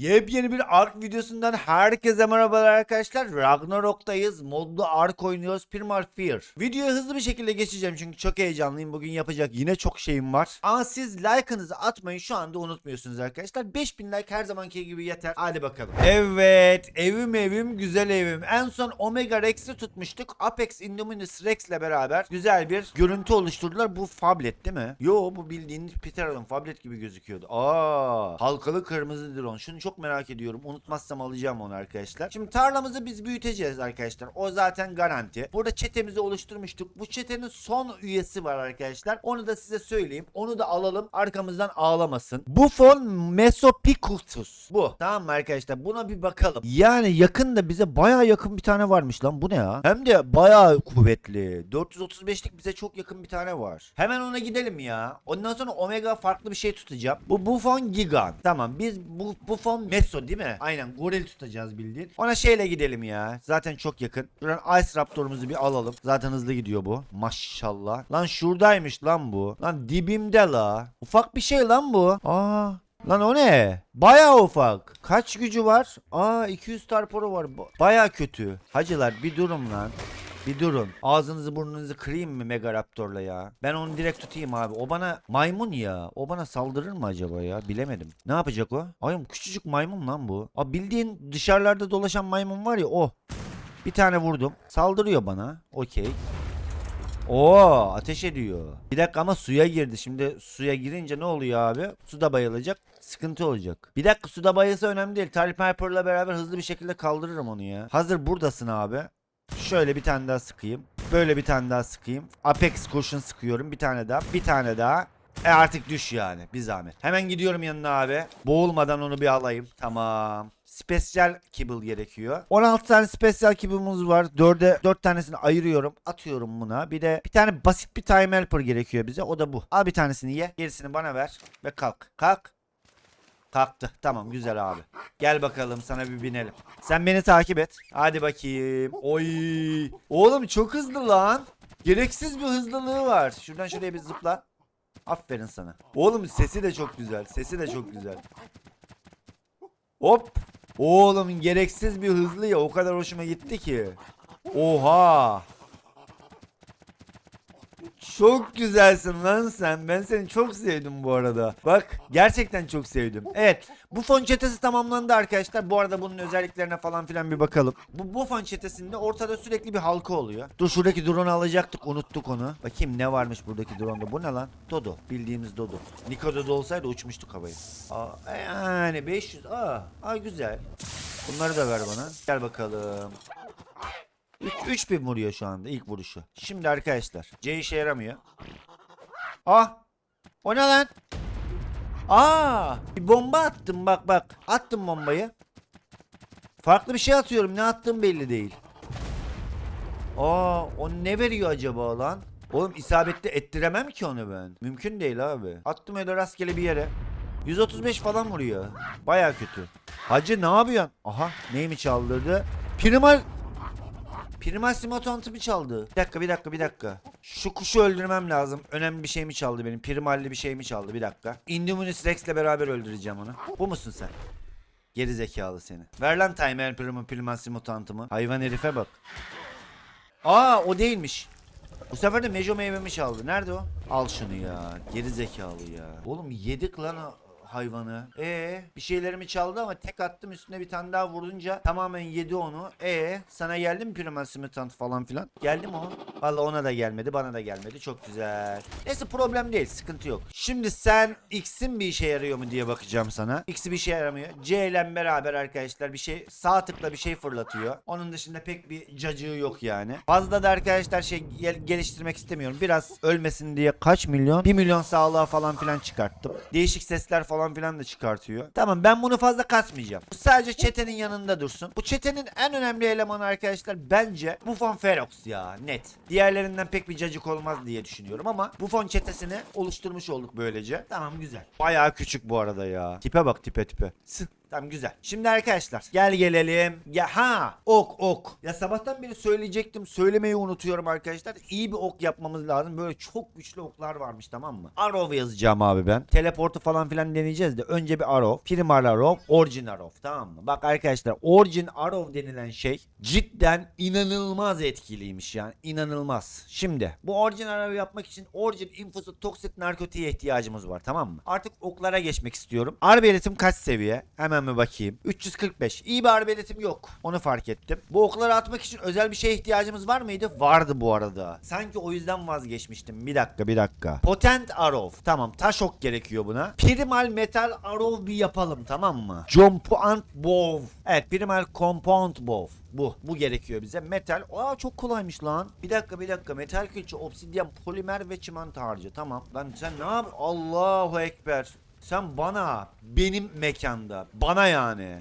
Yepyeni bir Ark videosundan herkese merhabalar arkadaşlar. Ragnarok'tayız. Modlu Ark oynuyoruz. Primal Fear. Videoya hızlı bir şekilde geçeceğim çünkü çok heyecanlıyım. Bugün yapacak yine çok şeyim var. Ama siz like'ınızı atmayı şu anda unutmuyorsunuz arkadaşlar. 5000 like her zamanki gibi yeter. Hadi bakalım. Evet. Evim evim güzel evim. En son Omega Rex'i tutmuştuk. Apex Indominus Rex'le beraber güzel bir görüntü oluşturdular. Bu Fablet değil mi? Yo bu bildiğiniz Peter Allen Fablet gibi gözüküyordu. Aa, halkalı kırmızı drone. Şunu çok merak ediyorum. Unutmazsam alacağım onu arkadaşlar. Şimdi tarlamızı biz büyüteceğiz arkadaşlar. O zaten garanti. Burada çetemizi oluşturmuştuk. Bu çetenin son üyesi var arkadaşlar. Onu da size söyleyeyim. Onu da alalım. Arkamızdan ağlamasın. Buffon Mesopicutus. Bu. Tamam mı arkadaşlar? Buna bir bakalım. Yani yakında bize baya yakın bir tane varmış lan. Bu ne ya? Hem de baya kuvvetli. 435'lik bize çok yakın bir tane var. Hemen ona gidelim ya. Ondan sonra Omega farklı bir şey tutacağım. Bu Buffon Gigan. Tamam biz bu Buffon Meso değil mi? Aynen goril tutacağız bildiğin. Ona şeyle gidelim ya. Zaten çok yakın. Şuradan Ice Raptor'umuzu bir alalım. Zaten hızlı gidiyor bu. Maşallah. Lan şuradaymış lan bu. Lan dibimde la. Ufak bir şey lan bu. Aa. Lan o ne? Baya ufak. Kaç gücü var? Aa 200 tarporu var. Baya kötü. Hacılar bir durun lan. Bir durun. Ağzınızı burnunuzu kırayım mı Megaraptor'la ya? Ben onu direkt tutayım abi. O bana maymun ya. O bana saldırır mı acaba ya? Bilemedim. Ne yapacak o? Ayım küçücük maymun lan bu. Abi bildiğin dışarılarda dolaşan maymun var ya o. Bir tane vurdum. Saldırıyor bana. Okey. Oo ateş ediyor. Bir dakika ama suya girdi. Şimdi suya girince ne oluyor abi? Suda bayılacak. Sıkıntı olacak. Bir dakika suda bayılsa önemli değil. Tarif Hyper'la beraber hızlı bir şekilde kaldırırım onu ya. Hazır buradasın abi. Şöyle bir tane daha sıkayım. Böyle bir tane daha sıkayım. Apex kurşun sıkıyorum. Bir tane daha. Bir tane daha. E artık düş yani. Bir zahmet. Hemen gidiyorum yanına abi. Boğulmadan onu bir alayım. Tamam. Spesyal kibble gerekiyor. 16 tane spesyal kibble'ımız var. 4'e 4 tanesini ayırıyorum. Atıyorum buna. Bir de bir tane basit bir time helper gerekiyor bize. O da bu. Al bir tanesini ye. Gerisini bana ver. Ve kalk. Kalk. Kalktı. Tamam güzel abi. Gel bakalım sana bir binelim. Sen beni takip et. Hadi bakayım. Oy. Oğlum çok hızlı lan. Gereksiz bir hızlılığı var. Şuradan şuraya bir zıpla. Aferin sana. Oğlum sesi de çok güzel. Sesi de çok güzel. Hop. Oğlum gereksiz bir hızlı ya. O kadar hoşuma gitti ki. Oha. Çok güzelsin lan sen. Ben seni çok sevdim bu arada. Bak gerçekten çok sevdim. Evet bu fon çetesi tamamlandı arkadaşlar. Bu arada bunun özelliklerine falan filan bir bakalım. Bu, bu fon çetesinde ortada sürekli bir halka oluyor. Dur şuradaki drone'u alacaktık unuttuk onu. Bakayım ne varmış buradaki drone'da. Bu ne lan? Dodo. Bildiğimiz Dodo. Niko Dodo olsaydı uçmuştuk havayı. Aa, yani 500. Aa, aa güzel. Bunları da ver bana. Gel bakalım. 3 3000 vuruyor şu anda ilk vuruşu. Şimdi arkadaşlar C işe yaramıyor. Ah! O ne lan? Aa! Bir bomba attım bak bak. Attım bombayı. Farklı bir şey atıyorum. Ne attığım belli değil. Aa, o ne veriyor acaba lan? Oğlum isabetli ettiremem ki onu ben. Mümkün değil abi. Attım öyle rastgele bir yere. 135 falan vuruyor. Baya kötü. Hacı ne yapıyorsun? Aha neyimi çaldırdı? Primal Primal Simotant'ı mı çaldı? Bir dakika bir dakika bir dakika. Şu kuşu öldürmem lazım. Önemli bir şey mi çaldı benim? Primalli bir şey mi çaldı? Bir dakika. Indominus Rex'le beraber öldüreceğim onu. Bu musun sen? Geri zekalı seni. Ver lan Time Helper'ımı Primal Simotant'ımı. Hayvan herife bak. Aa o değilmiş. Bu sefer de Mejo meyvemi çaldı. Nerede o? Al şunu ya. Geri zekalı ya. Oğlum yedik lan hayvanı. E bir şeylerimi çaldı ama tek attım üstüne bir tane daha vurunca tamamen yedi onu. E sana geldi mi Primal Simitant falan filan? Geldi mi o? Valla ona da gelmedi bana da gelmedi. Çok güzel. Neyse problem değil sıkıntı yok. Şimdi sen X'in bir işe yarıyor mu diye bakacağım sana. X'i bir işe yaramıyor. C ile beraber arkadaşlar bir şey sağ tıkla bir şey fırlatıyor. Onun dışında pek bir cacığı yok yani. Fazla da arkadaşlar şey gel- geliştirmek istemiyorum. Biraz ölmesin diye kaç milyon? 1 milyon sağlığa falan filan çıkarttım. Değişik sesler falan filan da çıkartıyor. Tamam ben bunu fazla kasmayacağım. Bu sadece çetenin yanında dursun. Bu çetenin en önemli elemanı arkadaşlar bence Buffon Ferox ya net. Diğerlerinden pek bir cacık olmaz diye düşünüyorum ama Buffon çetesini oluşturmuş olduk böylece. Tamam güzel. Bayağı küçük bu arada ya. Tipe bak tipe tipe. Sı- Tamam güzel. Şimdi arkadaşlar gel gelelim. Ya ha ok ok. Ya sabahtan beri söyleyecektim. Söylemeyi unutuyorum arkadaşlar. İyi bir ok yapmamız lazım. Böyle çok güçlü oklar varmış tamam mı? Arrow yazacağım abi ben. Teleportu falan filan deneyeceğiz de önce bir Arrow. Primal Arrow. Origin Arrow tamam mı? Bak arkadaşlar Origin Arrow denilen şey cidden inanılmaz etkiliymiş yani. inanılmaz. Şimdi bu Origin Arrow yapmak için Origin infosu toksik narkotiğe ihtiyacımız var tamam mı? Artık oklara geçmek istiyorum. Arbeletim kaç seviye? Hemen bir bakayım. 345. İyi bir arbeletim yok. Onu fark ettim. Bu okları atmak için özel bir şeye ihtiyacımız var mıydı? Vardı bu arada. Sanki o yüzden vazgeçmiştim. Bir dakika bir dakika. Potent Arrow. Tamam taş ok gerekiyor buna. Primal Metal Arrow bir yapalım tamam mı? Compound Bow. Evet Primal Compound Bow. Bu. Bu gerekiyor bize. Metal. Aa çok kolaymış lan. Bir dakika bir dakika. Metal külçe, obsidyen, polimer ve çimento harcı. Tamam. Lan sen ne yap? Allahu Ekber. Sen bana, benim mekanda, bana yani.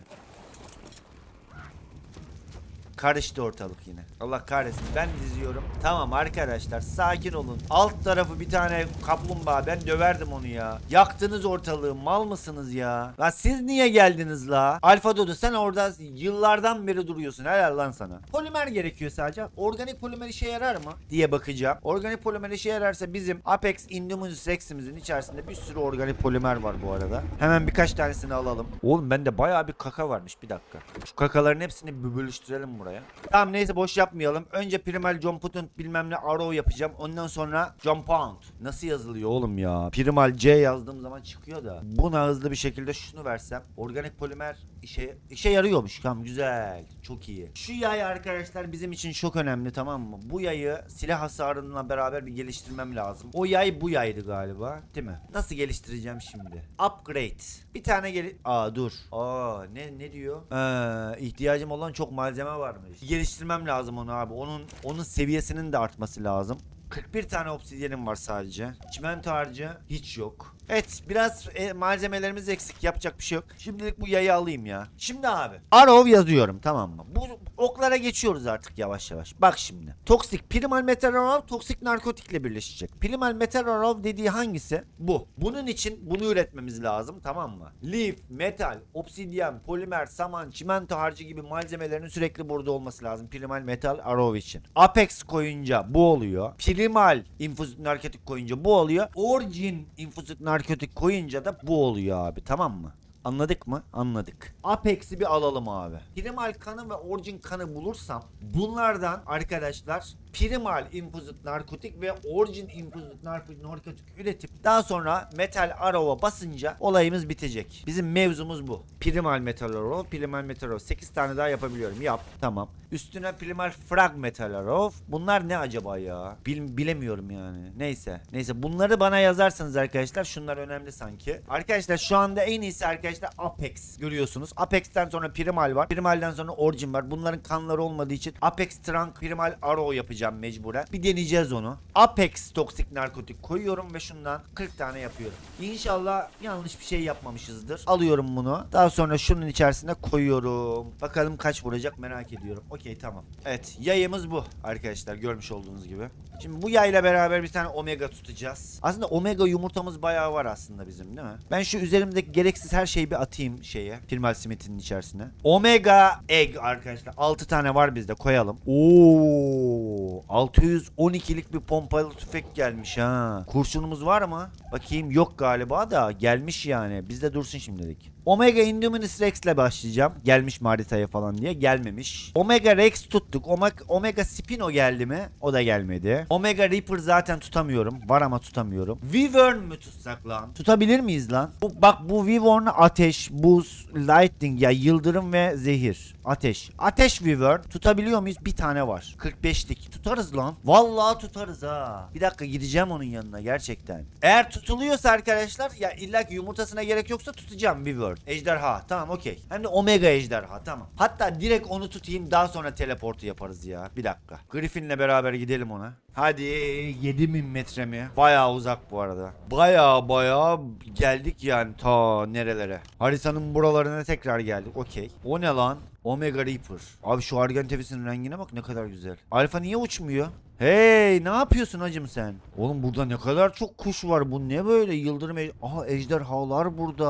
Karıştı ortalık yine. Allah kahretsin ben diziyorum. Tamam arkadaşlar sakin olun. Alt tarafı bir tane kaplumbağa ben döverdim onu ya. Yaktınız ortalığı mal mısınız ya? Lan siz niye geldiniz la? Alfa Dodo sen orada yıllardan beri duruyorsun helal lan sana. Polimer gerekiyor sadece. Organik polimer işe yarar mı? diye bakacağım. Organik polimer işe yararsa bizim Apex Indominus Rex'imizin içerisinde bir sürü organik polimer var bu arada. Hemen birkaç tanesini alalım. Oğlum bende bayağı bir kaka varmış bir dakika. Şu kakaların hepsini bölüştürelim buraya. Tamam neyse boş yapmayalım. Önce primal jump potent bilmem ne arrow yapacağım. Ondan sonra jump pound. Nasıl yazılıyor oğlum ya? Primal C yazdığım zaman çıkıyor da. Buna hızlı bir şekilde şunu versem. Organik polimer işe işe yarıyormuş. Tamam güzel. Çok iyi. Şu yay arkadaşlar bizim için çok önemli tamam mı? Bu yayı silah hasarınla beraber bir geliştirmem lazım. O yay bu yaydı galiba. Değil mi? Nasıl geliştireceğim şimdi? Upgrade. Bir tane gel... Aa dur. Aa ne ne diyor? Ee, ihtiyacım olan çok malzeme varmış. Geliştirmem lazım onu abi. Onun onun seviyesinin de artması lazım. 41 tane obsidyenim var sadece. Çimento harcı hiç yok. Evet biraz e, malzemelerimiz eksik yapacak bir şey yok. Şimdilik bu yayı alayım ya. Şimdi abi Arrow yazıyorum tamam mı? Bu oklara geçiyoruz artık yavaş yavaş. Bak şimdi. Toksik primal metal Arrow toksik narkotikle birleşecek. Primal metal Arrow dediği hangisi? Bu. Bunun için bunu üretmemiz lazım tamam mı? Leaf, metal, obsidyen, polimer, saman, çimento harcı gibi malzemelerin sürekli burada olması lazım. Primal metal Arrow için. Apex koyunca bu oluyor. Primal infused narkotik koyunca bu oluyor. Origin infused narkotik koyunca da bu oluyor abi tamam mı? Anladık mı? Anladık. Apex'i bir alalım abi. Primal kanı ve Origin kanı bulursam bunlardan arkadaşlar Primal infused narkotik ve Origin infused narkotik, üretip daha sonra Metal Arrow'a basınca olayımız bitecek. Bizim mevzumuz bu. Primal Metal Arrow, Primal Metal Arrow 8 tane daha yapabiliyorum. Yap. Tamam. Üstüne Primal Frag Metal Arrow. Bunlar ne acaba ya? Bil- bilemiyorum yani. Neyse. Neyse bunları bana yazarsanız arkadaşlar şunlar önemli sanki. Arkadaşlar şu anda en iyisi arkadaşlar Apex. Görüyorsunuz. Apex'ten sonra Primal var. Primal'den sonra Origin var. Bunların kanları olmadığı için Apex Trunk Primal Arrow yapacağım mecburen. Bir deneyeceğiz onu. Apex toksik narkotik koyuyorum ve şundan 40 tane yapıyorum. İnşallah yanlış bir şey yapmamışızdır. Alıyorum bunu. Daha sonra şunun içerisine koyuyorum. Bakalım kaç vuracak merak ediyorum. Okey tamam. Evet yayımız bu arkadaşlar görmüş olduğunuz gibi. Şimdi bu yayla beraber bir tane omega tutacağız. Aslında omega yumurtamız bayağı var aslında bizim değil mi? Ben şu üzerimdeki gereksiz her şeyi bir atayım şeye. Primal Smith'in içerisine. Omega egg arkadaşlar. 6 tane var bizde koyalım. Oo 612'lik bir pompalı tüfek gelmiş ha. Kurşunumuz var mı? Bakayım yok galiba da gelmiş yani. Bizde dursun şimdilik. Omega Indominus Rex ile başlayacağım. Gelmiş mi haritaya falan diye. Gelmemiş. Omega Rex tuttuk. Omega, Omega Spino geldi mi? O da gelmedi. Omega Reaper zaten tutamıyorum. Var ama tutamıyorum. Wyvern mü tutsak lan? Tutabilir miyiz lan? Bu, bak bu Wyvern'ı ateş, buz, lightning ya yıldırım ve zehir. Ateş. Ateş Wyvern. Tutabiliyor muyuz? Bir tane var. 45'lik. Tutarız lan. Vallahi tutarız ha. Bir dakika gideceğim onun yanına gerçekten. Eğer tutuluyorsa arkadaşlar ya illa ki yumurtasına gerek yoksa tutacağım Wyvern. Ejderha. Tamam okey. Hem de Omega ejderha. Tamam. Hatta direkt onu tutayım daha sonra teleportu yaparız ya. Bir dakika. Griffin'le beraber gidelim ona. Hadi 7000 metre mi? Bayağı uzak bu arada. Bayağı bayağı geldik yani ta nerelere. Haritanın buralarına tekrar geldik. Okey. O ne lan? Omega Reaper. Abi şu argan tepesinin rengine bak ne kadar güzel. Alfa niye uçmuyor? Hey ne yapıyorsun hacım sen? Oğlum burada ne kadar çok kuş var. Bu ne böyle yıldırım ej- Aha ejderhalar burada.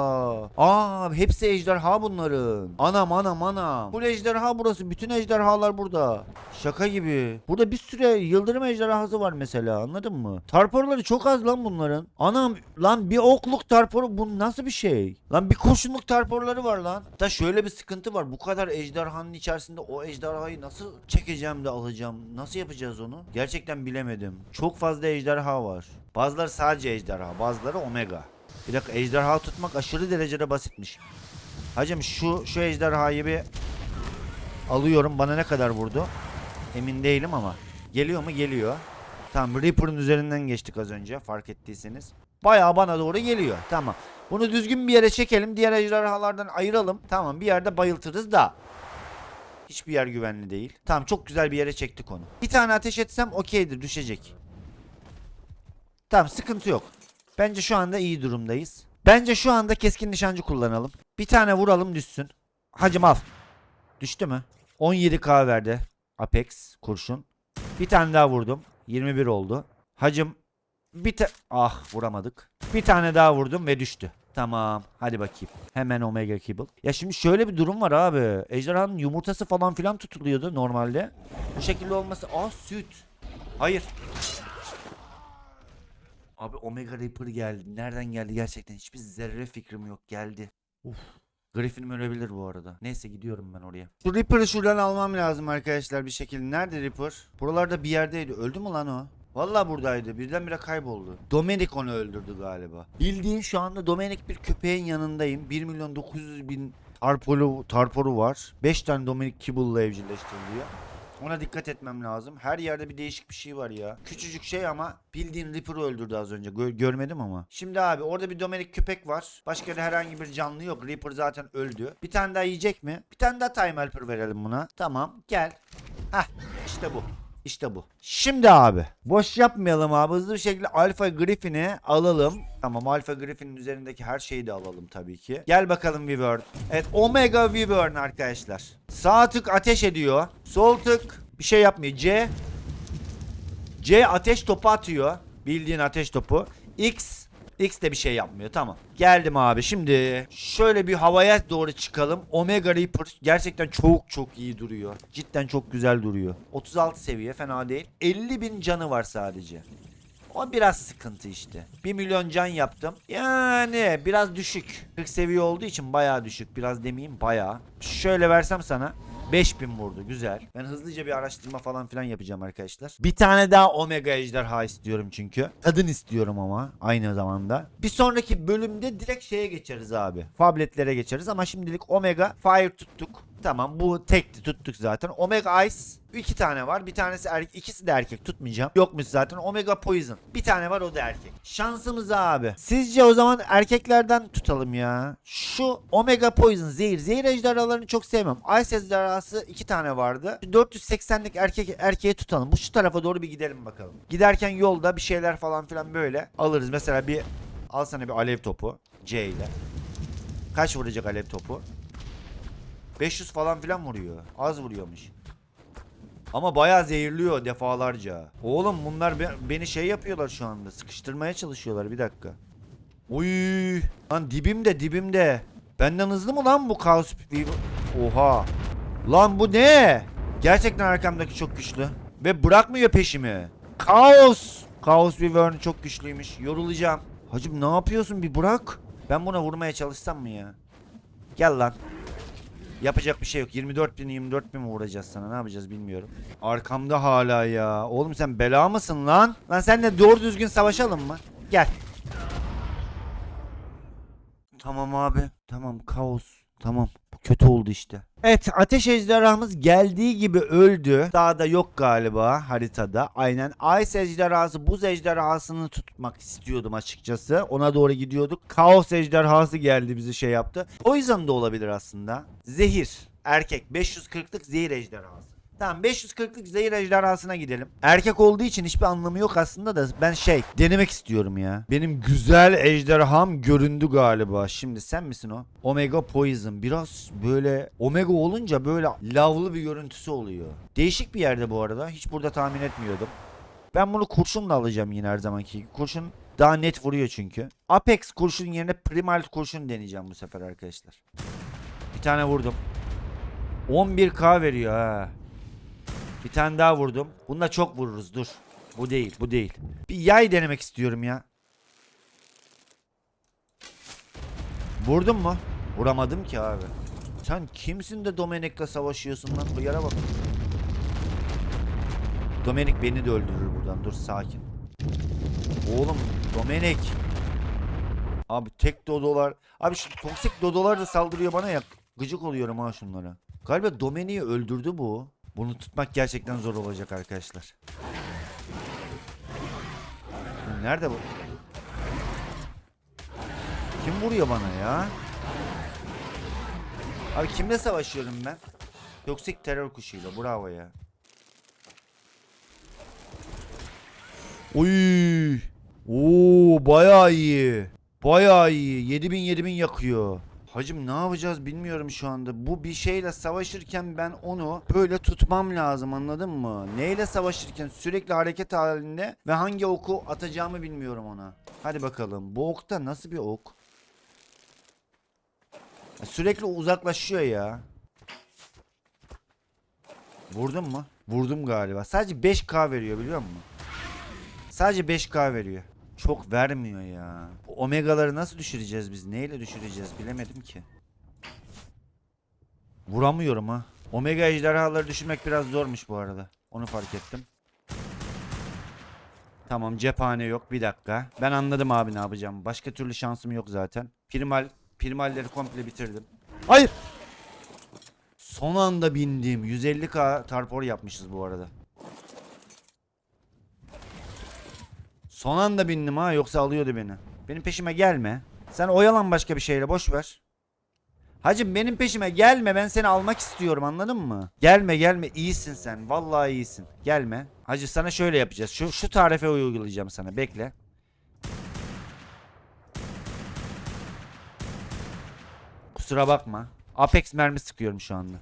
Aa hepsi ejderha bunların. Anam anam anam. Bu ejderha burası. Bütün ejderhalar burada. Şaka gibi. Burada bir sürü yıldırım ejderhası var mesela anladın mı? Tarporları çok az lan bunların. Anam lan bir okluk tarporu bu nasıl bir şey? Lan bir kurşunluk tarporları var lan. Da şöyle bir sıkıntı var. Bu kadar ejderhanın içerisinde o ejderhayı nasıl çekeceğim de alacağım? Nasıl yapacağız onu? Gerçekten bilemedim. Çok fazla ejderha var. Bazıları sadece ejderha, bazıları omega. Bir dakika ejderha tutmak aşırı derecede basitmiş. Hacım şu şu ejderhayı bir alıyorum. Bana ne kadar vurdu? Emin değilim ama. Geliyor mu? Geliyor. Tamam Reaper'ın üzerinden geçtik az önce fark ettiyseniz. Bayağı bana doğru geliyor. Tamam. Bunu düzgün bir yere çekelim. Diğer ejderhalardan ayıralım. Tamam bir yerde bayıltırız da. Hiçbir yer güvenli değil. Tamam çok güzel bir yere çektik onu. Bir tane ateş etsem okeydir düşecek. Tamam sıkıntı yok. Bence şu anda iyi durumdayız. Bence şu anda keskin nişancı kullanalım. Bir tane vuralım düşsün. Hacım al. Düştü mü? 17k verdi. Apex kurşun. Bir tane daha vurdum. 21 oldu. Hacım bir ta ah vuramadık. Bir tane daha vurdum ve düştü. Tamam. Hadi bakayım. Hemen Omega Kibble. Ya şimdi şöyle bir durum var abi. Ejderhanın yumurtası falan filan tutuluyordu normalde. Bu şekilde olması. Aa süt. Hayır. Abi Omega Reaper geldi. Nereden geldi gerçekten hiçbir zerre fikrim yok. Geldi. Uf. Griffin'im ölebilir bu arada. Neyse gidiyorum ben oraya. Şu Reaper'ı şuradan almam lazım arkadaşlar bir şekilde. Nerede Reaper? Buralarda bir yerdeydi. Öldü mü lan o? Vallahi buradaydı. Birdenbire kayboldu. Dominic onu öldürdü galiba. Bildiğin şu anda Dominic bir köpeğin yanındayım. 1 milyon 900 bin tarporu, tarporu var. 5 tane Dominic Kibble'la evcilleştiriliyor. Ona dikkat etmem lazım. Her yerde bir değişik bir şey var ya. Küçücük şey ama bildiğin Reaper'ı öldürdü az önce. Gö- görmedim ama. Şimdi abi orada bir Dominic köpek var. Başka da herhangi bir canlı yok. Reaper zaten öldü. Bir tane daha yiyecek mi? Bir tane daha Time Helper verelim buna. Tamam gel. Hah işte bu. İşte bu. Şimdi abi boş yapmayalım abi hızlı bir şekilde Alpha Griffin'i alalım. Tamam Alpha Griffin'in üzerindeki her şeyi de alalım tabii ki. Gel bakalım Wyvern. Evet Omega Wyvern arkadaşlar. Sağ tık ateş ediyor. Sol tık bir şey yapmıyor. C C ateş topu atıyor. Bildiğin ateş topu. X X de bir şey yapmıyor. Tamam. Geldim abi. Şimdi şöyle bir havaya doğru çıkalım. Omega Reaper gerçekten çok çok iyi duruyor. Cidden çok güzel duruyor. 36 seviye fena değil. 50 bin canı var sadece. O biraz sıkıntı işte. 1 milyon can yaptım. Yani biraz düşük. 40 seviye olduğu için bayağı düşük. Biraz demeyeyim bayağı. Şöyle versem sana. 5000 vurdu güzel. Ben hızlıca bir araştırma falan filan yapacağım arkadaşlar. Bir tane daha Omega ejderha istiyorum çünkü. Kadın istiyorum ama aynı zamanda. Bir sonraki bölümde direkt şeye geçeriz abi. Fabletlere geçeriz ama şimdilik Omega Fire tuttuk. Tamam bu tekti tuttuk zaten. Omega Ice iki tane var. Bir tanesi erkek, ikisi de erkek tutmayacağım. Yokmuş zaten. Omega Poison. Bir tane var o da erkek. Şansımız abi. Sizce o zaman erkeklerden tutalım ya. Şu Omega Poison zehir. Zehir ejderhalarını çok sevmem. Ice ejderhası iki tane vardı. Şu 480'lik erkek erkeğe tutalım. Bu şu tarafa doğru bir gidelim bakalım. Giderken yolda bir şeyler falan filan böyle alırız. Mesela bir al sana bir alev topu C ile. Kaç vuracak alev topu? 500 falan filan vuruyor. Az vuruyormuş. Ama bayağı zehirliyor defalarca. Oğlum bunlar be- beni şey yapıyorlar şu anda. Sıkıştırmaya çalışıyorlar bir dakika. Uy, lan dibimde dibimde. Benden hızlı mı lan bu Chaos? Oha. Lan bu ne? Gerçekten arkamdaki çok güçlü. Ve bırakmıyor peşimi. Kaos. Chaos Wyvern çok güçlüymüş. Yorulacağım. Hacım ne yapıyorsun bir bırak. Ben buna vurmaya çalışsam mı ya? Gel lan. Yapacak bir şey yok. 24 bin 24 bin mi vuracağız sana? Ne yapacağız bilmiyorum. Arkamda hala ya. Oğlum sen bela mısın lan? Lan seninle doğru düzgün savaşalım mı? Gel. Tamam abi. Tamam kaos. Tamam. Kötü oldu işte. Evet ateş ejderhamız geldiği gibi öldü. Daha da yok galiba haritada. Aynen. Ice ejderhası buz ejderhasını tutmak istiyordum açıkçası. Ona doğru gidiyorduk. Kaos ejderhası geldi bizi şey yaptı. Poison da olabilir aslında. Zehir. Erkek. 540'lık zehir ejderhası. Tamam 540'lık zehir ejderhasına gidelim. Erkek olduğu için hiçbir anlamı yok aslında da ben şey denemek istiyorum ya. Benim güzel ejderham göründü galiba. Şimdi sen misin o? Omega Poison. Biraz böyle Omega olunca böyle lavlı bir görüntüsü oluyor. Değişik bir yerde bu arada. Hiç burada tahmin etmiyordum. Ben bunu kurşunla alacağım yine her zamanki gibi. Kurşun daha net vuruyor çünkü. Apex kurşun yerine primal kurşun deneyeceğim bu sefer arkadaşlar. Bir tane vurdum. 11k veriyor ha. Bir tane daha vurdum. Bunda çok vururuz dur. Bu değil bu değil. Bir yay denemek istiyorum ya. Vurdun mu? Vuramadım ki abi. Sen kimsin de Domenek'le savaşıyorsun lan? Bu yara bak. Domenek beni de öldürür buradan. Dur sakin. Oğlum Domenek. Abi tek dodolar. Abi şu toksik dodolar da saldırıyor bana ya. Gıcık oluyorum ha şunlara. Galiba Domenik'i öldürdü bu. Bunu tutmak gerçekten zor olacak arkadaşlar. Nerede bu? Kim vuruyor bana ya? Abi kimle savaşıyorum ben? Toksik terör kuşuyla. Bravo ya. Oy! Oo bayağı iyi. Bayağı iyi. 7000 7000 yakıyor. Hacım ne yapacağız bilmiyorum şu anda. Bu bir şeyle savaşırken ben onu böyle tutmam lazım anladın mı? Neyle savaşırken sürekli hareket halinde ve hangi oku atacağımı bilmiyorum ona. Hadi bakalım. Bu ok da nasıl bir ok? Sürekli uzaklaşıyor ya. Vurdum mu? Vurdum galiba. Sadece 5k veriyor biliyor musun? Sadece 5k veriyor. Çok vermiyor ya. Bu omegaları nasıl düşüreceğiz biz? Neyle düşüreceğiz bilemedim ki. Vuramıyorum ha. Omega ejderhaları düşürmek biraz zormuş bu arada. Onu fark ettim. Tamam cephane yok bir dakika. Ben anladım abi ne yapacağım. Başka türlü şansım yok zaten. Primal, primalleri komple bitirdim. Hayır. Son anda bindim. 150k tarpor yapmışız bu arada. Son anda bindim ha yoksa alıyordu beni. Benim peşime gelme. Sen oyalan başka bir şeyle boş ver. Hacım benim peşime gelme ben seni almak istiyorum anladın mı? Gelme gelme iyisin sen vallahi iyisin. Gelme. Hacı sana şöyle yapacağız. Şu şu tarife uygulayacağım sana bekle. Kusura bakma. Apex mermi sıkıyorum şu anda.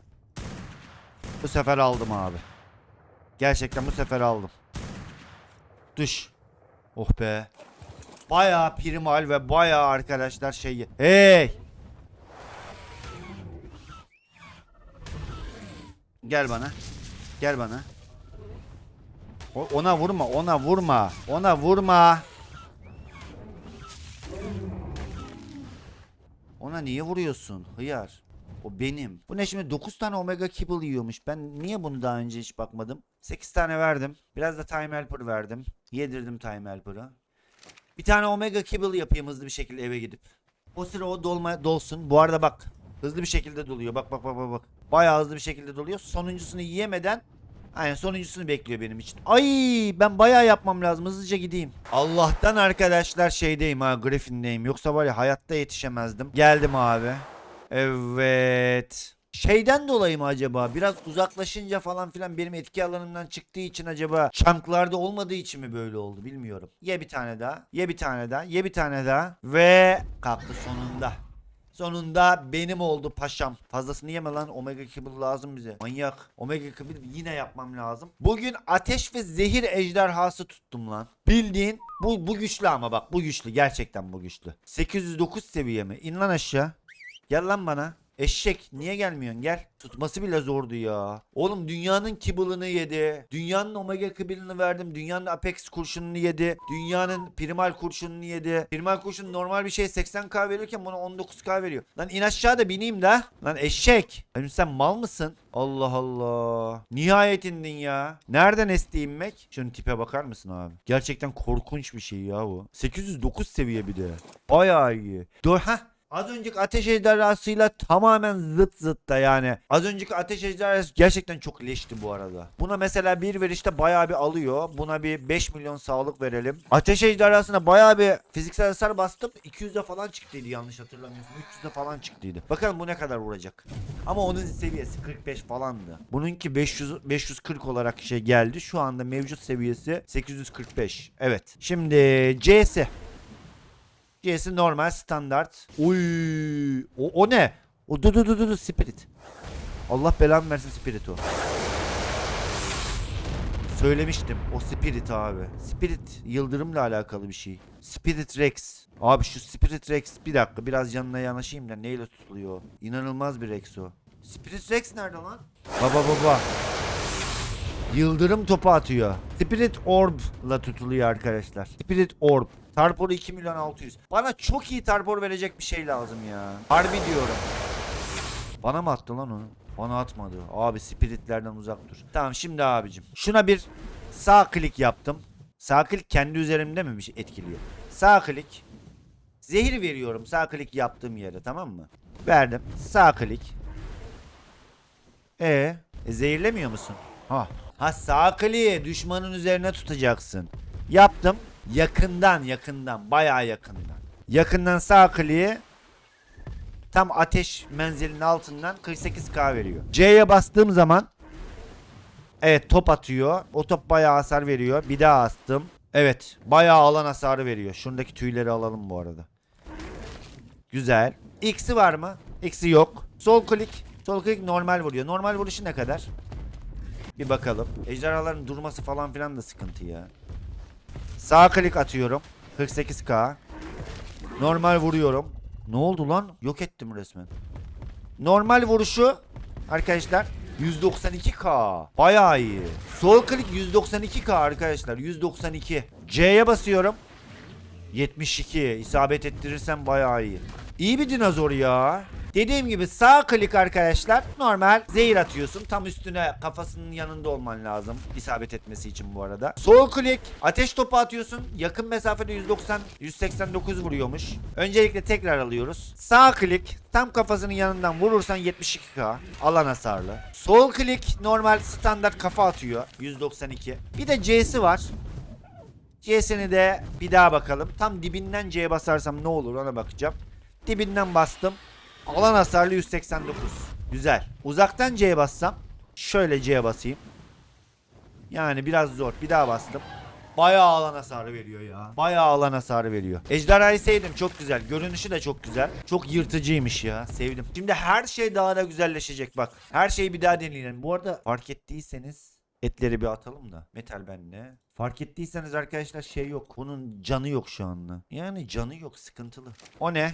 Bu sefer aldım abi. Gerçekten bu sefer aldım. Düş. Oh be. Bayağı primal ve bayağı arkadaşlar şey. Hey! Gel bana. Gel bana. Ona vurma, ona vurma. Ona vurma. Ona niye vuruyorsun? Hıyar. O benim. Bu ne şimdi 9 tane omega kibble yiyormuş. Ben niye bunu daha önce hiç bakmadım? 8 tane verdim. Biraz da time helper verdim. Yedirdim time helper'ı. Bir tane omega kibble yapayım hızlı bir şekilde eve gidip. O sıra o dolma dolsun. Bu arada bak. Hızlı bir şekilde doluyor. Bak bak bak bak bak. Bayağı hızlı bir şekilde doluyor. Sonuncusunu yiyemeden Aynen sonuncusunu bekliyor benim için. Ay ben bayağı yapmam lazım. Hızlıca gideyim. Allah'tan arkadaşlar şeydeyim ha Griffin'deyim. Yoksa var ya hayatta yetişemezdim. Geldim abi. Evet. Şeyden dolayı mı acaba? Biraz uzaklaşınca falan filan benim etki alanımdan çıktığı için acaba çanklarda olmadığı için mi böyle oldu bilmiyorum. Ye bir tane daha. Ye bir tane daha. Ye bir tane daha. Ve kalktı sonunda. Sonunda benim oldu paşam. Fazlasını yeme lan. Omega Kibble lazım bize. Manyak. Omega Kibble yine yapmam lazım. Bugün ateş ve zehir ejderhası tuttum lan. Bildiğin bu, bu güçlü ama bak bu güçlü. Gerçekten bu güçlü. 809 seviye mi? İn lan aşağı. Gel lan bana. Eşek niye gelmiyorsun gel. Tutması bile zordu ya. Oğlum dünyanın kibılını yedi. Dünyanın omega kibılını verdim. Dünyanın apex kurşununu yedi. Dünyanın primal kurşununu yedi. Primal kurşun normal bir şey 80k verirken buna 19k veriyor. Lan in aşağı da bineyim de. Lan eşek. Benim sen mal mısın? Allah Allah. Nihayet indin ya. Nereden esti inmek? Şunun tipe bakar mısın abi? Gerçekten korkunç bir şey ya bu. 809 seviye bir de. Bayağı iyi. Dur ha. Az önceki ateş ejderhasıyla tamamen zıt zıt da yani. Az önceki ateş ejderhası gerçekten çok leşti bu arada. Buna mesela bir verişte bayağı bir alıyor. Buna bir 5 milyon sağlık verelim. Ateş ejderhasına bayağı bir fiziksel hasar bastım. 200'e falan çıktıydı yanlış hatırlamıyorsam. 300'e falan çıktıydı. Bakalım bu ne kadar vuracak. Ama onun seviyesi 45 falandı. Bununki 500 540 olarak şey geldi. Şu anda mevcut seviyesi 845. Evet. Şimdi CS. CS normal standart. Uy, o, o ne? O dur dur dur dur Spirit. Allah belamı versin Spirit o. Söylemiştim o Spirit abi. Spirit yıldırımla alakalı bir şey. Spirit Rex. Abi şu Spirit Rex bir dakika biraz yanına yanaşayım da neyle tutuluyor? İnanılmaz bir Rex o. Spirit Rex nerede lan? Baba baba. Yıldırım topu atıyor. Spirit Orb'la tutuluyor arkadaşlar. Spirit Orb. Tarporu 2 milyon 600. Bana çok iyi tarpor verecek bir şey lazım ya. Harbi diyorum. Bana mı attı lan onu? Bana atmadı. Abi spiritlerden uzak dur. Tamam şimdi abicim. Şuna bir sağ klik yaptım. Sağ klik kendi üzerimde mi bir şey etkiliyor? Sağ klik. Zehir veriyorum sağ klik yaptığım yere tamam mı? Verdim. Sağ klik. E, e zehirlemiyor musun? Ha. Ha sağ kliği düşmanın üzerine tutacaksın. Yaptım. Yakından yakından bayağı yakından. Yakından sağ kliği tam ateş menzilinin altından 48k veriyor. C'ye bastığım zaman evet top atıyor. O top bayağı hasar veriyor. Bir daha astım. Evet bayağı alan hasarı veriyor. Şuradaki tüyleri alalım bu arada. Güzel. X'i var mı? X'i yok. Sol klik. Sol klik normal vuruyor. Normal vuruşu ne kadar? Bir bakalım. Ejderhaların durması falan filan da sıkıntı ya. Sağ klik atıyorum. 48k. Normal vuruyorum. Ne oldu lan? Yok ettim resmen. Normal vuruşu arkadaşlar 192k. Bayağı iyi. Sol klik 192k arkadaşlar. 192. C'ye basıyorum. 72. İsabet ettirirsem bayağı iyi. İyi bir dinozor ya. Dediğim gibi sağ klik arkadaşlar normal zehir atıyorsun. Tam üstüne kafasının yanında olman lazım. isabet etmesi için bu arada. Sol klik ateş topu atıyorsun. Yakın mesafede 190 189 vuruyormuş. Öncelikle tekrar alıyoruz. Sağ klik tam kafasının yanından vurursan 72k alan hasarlı. Sol klik normal standart kafa atıyor 192. Bir de C'si var. C'sini de bir daha bakalım. Tam dibinden C'ye basarsam ne olur ona bakacağım. Dibinden bastım. Alan hasarlı 189. Güzel. Uzaktan C'ye bassam. Şöyle C'ye basayım. Yani biraz zor. Bir daha bastım. Bayağı alan hasarı veriyor ya. Bayağı alan hasarı veriyor. Ejderhayı sevdim. Çok güzel. Görünüşü de çok güzel. Çok yırtıcıymış ya. Sevdim. Şimdi her şey daha da güzelleşecek bak. Her şeyi bir daha deneyelim. Bu arada fark ettiyseniz etleri bir atalım da. Metal bende. Fark ettiyseniz arkadaşlar şey yok. Bunun canı yok şu anda. Yani canı yok. Sıkıntılı. O ne?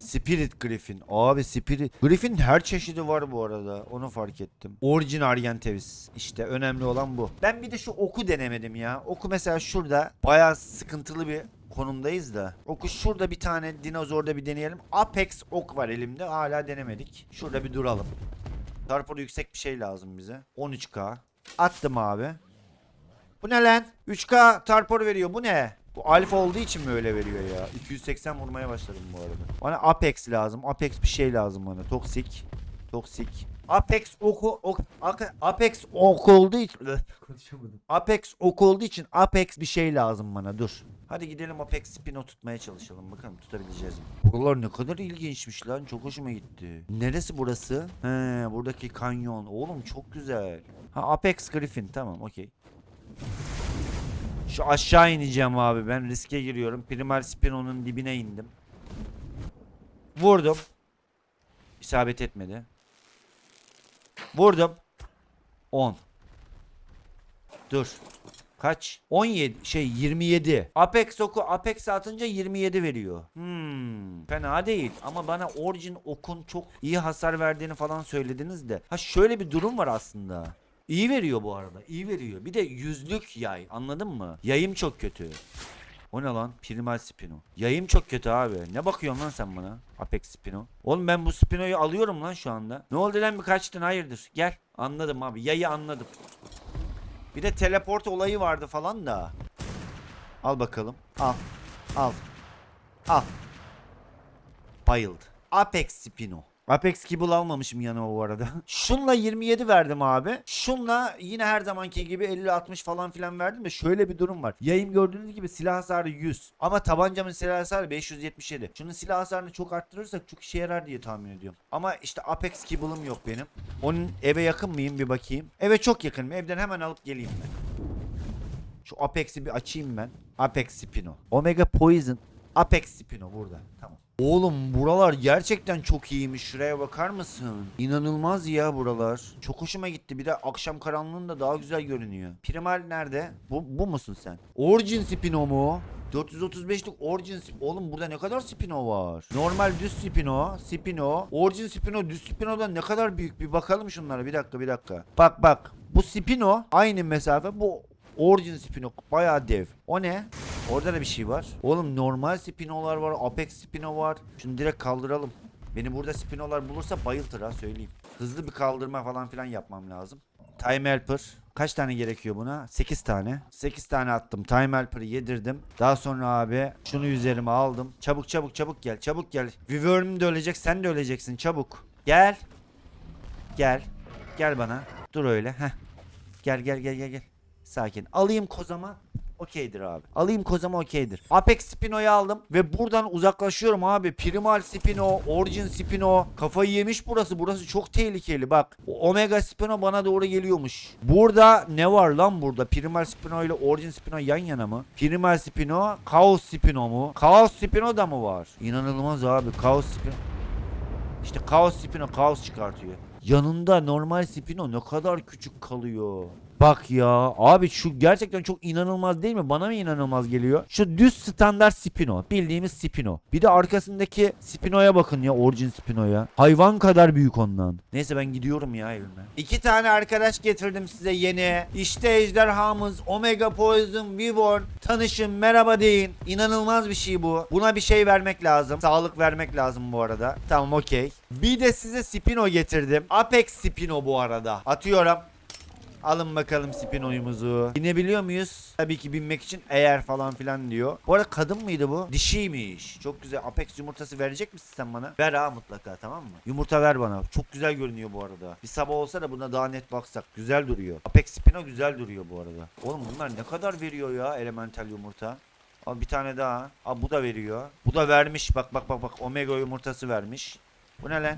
Spirit Griffin. Abi Spirit. Griffin her çeşidi var bu arada. Onu fark ettim. Origin Argentavis. İşte önemli olan bu. Ben bir de şu oku denemedim ya. Oku mesela şurada bayağı sıkıntılı bir konumdayız da. Oku şurada bir tane dinozorda bir deneyelim. Apex ok var elimde. Hala denemedik. Şurada bir duralım. Tarporu yüksek bir şey lazım bize. 13k. Attım abi. Bu ne lan? 3k tarpor veriyor. Bu ne? Bu alfa olduğu için mi öyle veriyor ya? 280 vurmaya başladım bu arada. Bana Apex lazım. Apex bir şey lazım bana. Toksik. Toksik. Apex oku ok, Apex ok olduğu için konuşamadım. Apex ok olduğu için Apex bir şey lazım bana. Dur. Hadi gidelim Apex Spino tutmaya çalışalım. Bakalım tutabileceğiz mi? Buralar ne kadar ilginçmiş lan. Çok hoşuma gitti. Neresi burası? He, buradaki kanyon. Oğlum çok güzel. Ha Apex Griffin. Tamam okey. Şu aşağı ineceğim abi ben riske giriyorum. Primal Spino'nun dibine indim. Vurdum. İsabet etmedi. Vurdum. 10. Dur. Kaç? 17 şey 27. Apex oku Apex atınca 27 veriyor. Hmm, fena değil ama bana Origin okun çok iyi hasar verdiğini falan söylediniz de. Ha şöyle bir durum var aslında. İyi veriyor bu arada. iyi veriyor. Bir de yüzlük yay. Anladın mı? Yayım çok kötü. O ne lan? Primal Spino. Yayım çok kötü abi. Ne bakıyorsun lan sen bana? Apex Spino. Oğlum ben bu Spino'yu alıyorum lan şu anda. Ne oldu lan bir kaçtın? Hayırdır? Gel. Anladım abi. Yayı anladım. Bir de teleport olayı vardı falan da. Al bakalım. Al. Al. Al. Bayıldı. Apex Spino. Apex Kibble almamışım yanıma bu arada. Şunla 27 verdim abi. Şunla yine her zamanki gibi 50-60 falan filan verdim de şöyle bir durum var. Yayın gördüğünüz gibi silah hasarı 100. Ama tabancamın silah hasarı 577. Şunun silah hasarını çok arttırırsak çok işe yarar diye tahmin ediyorum. Ama işte Apex Kibble'ım yok benim. Onun eve yakın mıyım bir bakayım. Eve çok yakınım. Evden hemen alıp geleyim ben. Şu Apex'i bir açayım ben. Apex Spino. Omega Poison. Apex Spino burada. Tamam. Oğlum buralar gerçekten çok iyiymiş. Şuraya bakar mısın? İnanılmaz ya buralar. Çok hoşuma gitti. Bir de akşam karanlığında daha güzel görünüyor. Primal nerede? Bu, bu musun sen? Origin Spino mu? 435'lik Origin. Oğlum burada ne kadar Spino var? Normal düz Spino, Spino, Origin Spino, düz Spino'dan ne kadar büyük bir bakalım şunlara. Bir dakika bir dakika. Bak bak. Bu Spino aynı mesafe. Bu Origin Spino bayağı dev. O ne? Orada da bir şey var. Oğlum normal Spino'lar var. Apex Spino var. Şunu direkt kaldıralım. Beni burada Spino'lar bulursa bayıltır ha söyleyeyim. Hızlı bir kaldırma falan filan yapmam lazım. Time Helper. Kaç tane gerekiyor buna? 8 tane. 8 tane attım. Time Helper'ı yedirdim. Daha sonra abi şunu üzerime aldım. Çabuk çabuk çabuk gel. Çabuk gel. Wyvern'im de ölecek. Sen de öleceksin. Çabuk. Gel. Gel. Gel bana. Dur öyle. Heh. Gel gel gel gel gel. Sakin. Alayım kozama. Okeydir abi. Alayım kozama okeydir. Apex Spino'yu aldım ve buradan uzaklaşıyorum abi. Primal Spino, Origin Spino. Kafayı yemiş burası. Burası çok tehlikeli bak. Omega Spino bana doğru geliyormuş. Burada ne var lan burada? Primal Spino ile Origin Spino yan yana mı? Primal Spino, Chaos Spino mu? Chaos Spino da mı var? İnanılmaz abi. Chaos Spino. İşte Chaos Spino Chaos çıkartıyor. Yanında normal Spino ne kadar küçük kalıyor. Bak ya abi şu gerçekten çok inanılmaz değil mi? Bana mı inanılmaz geliyor? Şu düz standart Spino. Bildiğimiz Spino. Bir de arkasındaki Spino'ya bakın ya. Origin Spino'ya. Hayvan kadar büyük ondan. Neyse ben gidiyorum ya evime. İki tane arkadaş getirdim size yeni. İşte ejderhamız Omega Poison Wyvern. Tanışın merhaba deyin. İnanılmaz bir şey bu. Buna bir şey vermek lazım. Sağlık vermek lazım bu arada. Tamam okey. Bir de size Spino getirdim. Apex Spino bu arada. Atıyorum. Alın bakalım spinoyumuzu. Binebiliyor muyuz? Tabii ki binmek için eğer falan filan diyor. Bu arada kadın mıydı bu? Dişiymiş. Çok güzel. Apex yumurtası verecek misin sen bana? Ver ha mutlaka tamam mı? Yumurta ver bana. Çok güzel görünüyor bu arada. Bir sabah olsa da buna daha net baksak. Güzel duruyor. Apex spino güzel duruyor bu arada. Oğlum bunlar ne kadar veriyor ya elemental yumurta? Al bir tane daha. Al bu da veriyor. Bu da vermiş. Bak bak bak bak. Omega yumurtası vermiş. Bu ne lan?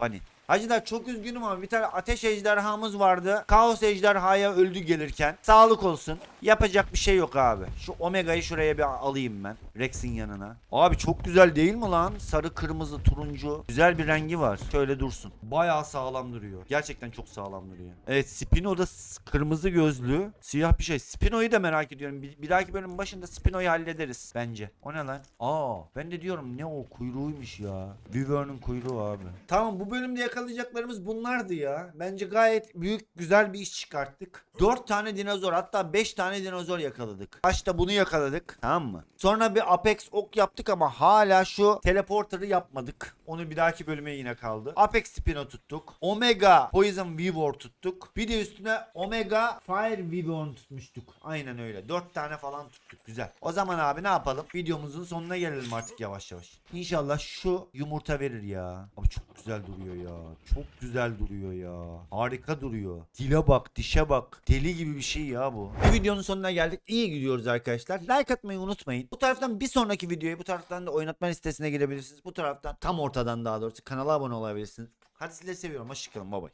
Bunny. Hacılar çok üzgünüm ama bir tane ateş ejderhamız vardı. Kaos ejderhaya öldü gelirken. Sağlık olsun. Yapacak bir şey yok abi. Şu Omega'yı şuraya bir alayım ben. Rex'in yanına. Abi çok güzel değil mi lan? Sarı, kırmızı, turuncu. Güzel bir rengi var. Şöyle dursun. Bayağı sağlam duruyor. Gerçekten çok sağlam duruyor. Evet Spino da kırmızı gözlü. Siyah bir şey. Spino'yu da merak ediyorum. Bir, bir dahaki bölümün başında Spino'yu hallederiz bence. O ne lan? Aa ben de diyorum ne o kuyruğuymuş ya. Wyvern'ın kuyruğu abi. Tamam bu bölümde yakalayacaklarımız bunlardı ya. Bence gayet büyük güzel bir iş çıkarttık. 4 tane dinozor hatta 5 tane dinozor yakaladık. Başta bunu yakaladık tamam mı? Sonra bir Apex ok yaptık ama hala şu teleporter'ı yapmadık. Onu bir dahaki bölüme yine kaldı. Apex Spino tuttuk. Omega Poison Weaver tuttuk. Bir de üstüne Omega Fire Weaver tutmuştuk. Aynen öyle. 4 tane falan tuttuk. Güzel. O zaman abi ne yapalım? Videomuzun sonuna gelelim artık yavaş yavaş. İnşallah şu yumurta verir ya. Abi çok güzel duruyor ya. Çok güzel duruyor ya. Harika duruyor. Dile bak, dişe bak. Deli gibi bir şey ya bu. Bu videonun sonuna geldik. İyi gidiyoruz arkadaşlar. Like atmayı unutmayın. Bu taraftan bir sonraki videoya bu taraftan da oynatma listesine girebilirsiniz. Bu taraftan tam ortadan daha doğrusu kanala abone olabilirsiniz. Hadi sizleri seviyorum. Hoşçakalın. Bye bye.